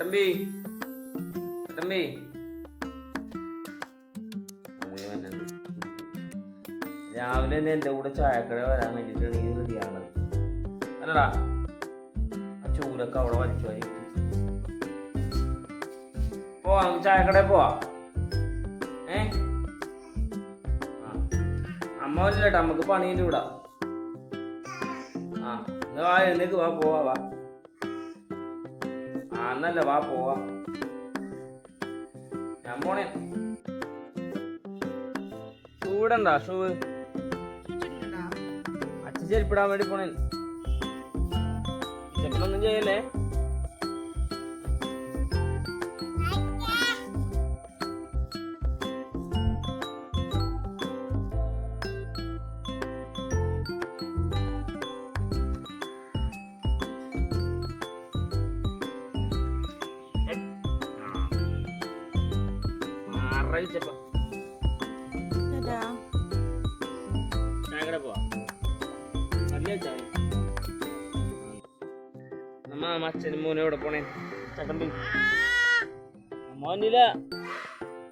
തട്ടമ്പി വന്നത്. രാവിലെ തന്നെ എന്റെ കൂടെ ചായക്കട വരാൻ വേണ്ടിയിട്ടാണ് ഈ അല്ലടാ ആ ചൂലൊക്കെ അവിടെ വലിച്ചു. പോവാ ചായക്കടയിൽ പോവാ ഏ. അമ്മ വരില്ലട്ടോ നമുക്ക് പണിയില്ല ഇവിടെ ആ എന്നാ വാ എഴുന്നേക്ക് വാ പോവാ വാ എന്നല്ല വാ പോവാ. ഞാൻ പോണേ. ചൂടണ്ട ഷൂവ് അച്ഛൻ ചെരുപ്പിടാൻ വേണ്ടി പോണേ. ചെരുപ്പിനൊന്നും ചെയ്യല്ലേ? ചായ നമ്മ അച്ഛനും മോനും പോണേ? ചട്ടമ്പി മോനില്ല.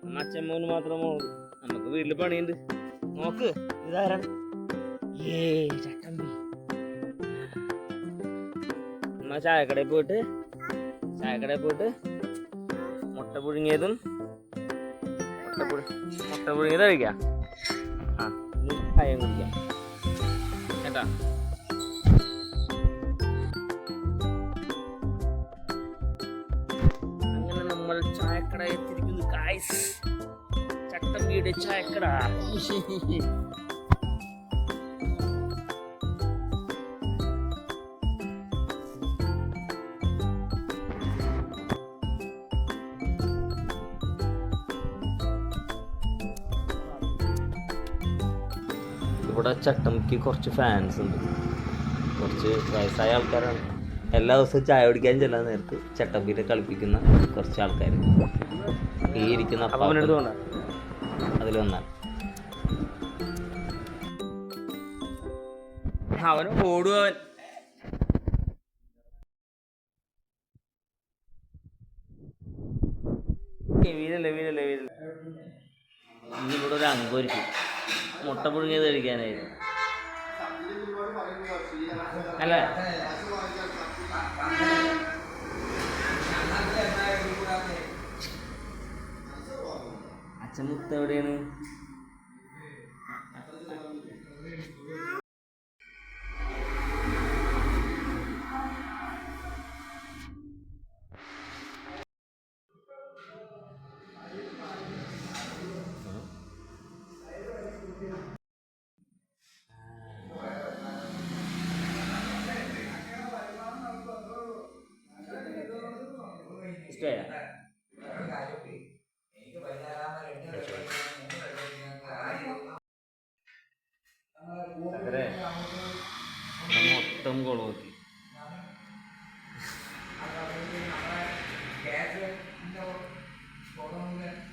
അമ്മ അച്ഛൻ മോന് മാത്രം മോൾ. നമുക്ക് വീട്ടിൽ പണിയുണ്ട്. നോക്ക് ഇതാരാണ്? ഏ ചട്ടമ്പി ചായക്കടയിൽ പോയിട്ട് ചായക്കടയിൽ പോയിട്ട് മുട്ട പുഴുങ്ങിയതും പുഴുങ്ങിയത് കഴിക്കാം. ആ ചായയും കുടിക്കാം. കേട്ടാ? അങ്ങനെ നമ്മൾ ചായക്കട എത്തിയിരിക്കുന്നു ഗായ്സ് ചട്ടമ്പിയുടെ ചായക്കട. ഇവിടെ ചട്ടമ്പിക്ക് കുറച്ച് ഫാൻസ് ഉണ്ട്. കുറച്ച് വയസ്സായ ആൾക്കാരാണ്. എല്ലാ ദിവസവും ചായ കുടിക്കാൻ ചെല്ലാൻ നേരത്ത് ചട്ടമ്പിനെ കളിപ്പിക്കുന്ന കുറച്ച് ആൾക്കാർ ഈ ഇരിക്കുന്ന അതിൽ വന്നാൽ ഓടും അവൻ. വീരല്ലേ വീരല്ലേ വീരല്ലേ ഇനി ഇവിടെ ഒരു അങ്കൊരിക്കും മുട്ട പുഴുങ്ങിയത് കഴിക്കാനായിരുന്നു. അല്ലേ. അച്ഛൻ മുത്ത എവിടെയാണ്? ഇഷ്ടമായ മൊത്തം കൊളവാക്കി Thank you.